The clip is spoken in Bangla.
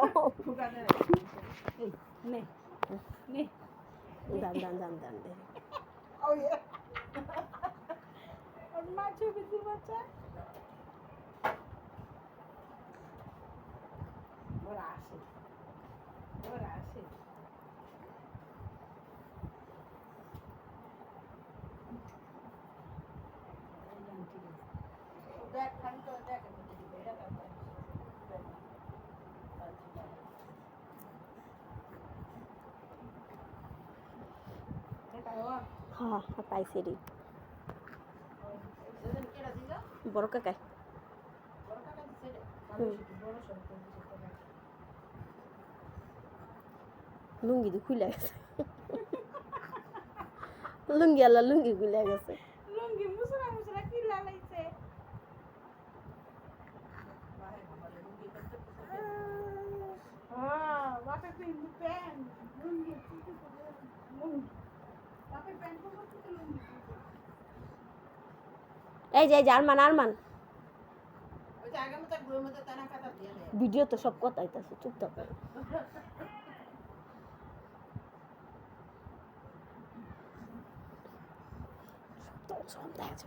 구간을 네. 네. 네. 네. 안돼 안돼 안돼 안돼 안돼. 어예. 엄마 저기 좀 맞자. হ্যাঁ পাইছে রে বড় কাকাই লুঙ্গি দি খুলে গেছে। লুঙ্গি আল্লাহ লুঙ্গি খুলে গেছে। লুঙ্গি মুসরা মুসরা কি লালাইছে হ্যাঁ বাপে কিন্তু প্যান্ট। লুঙ্গি লুঙ্গি বাপে প্যান্ট পরতে লুঙ্গি এই যে আরমান আরমান। ভিডিও তো সব কথাই আইতাছে চুপ থাক সব দেখা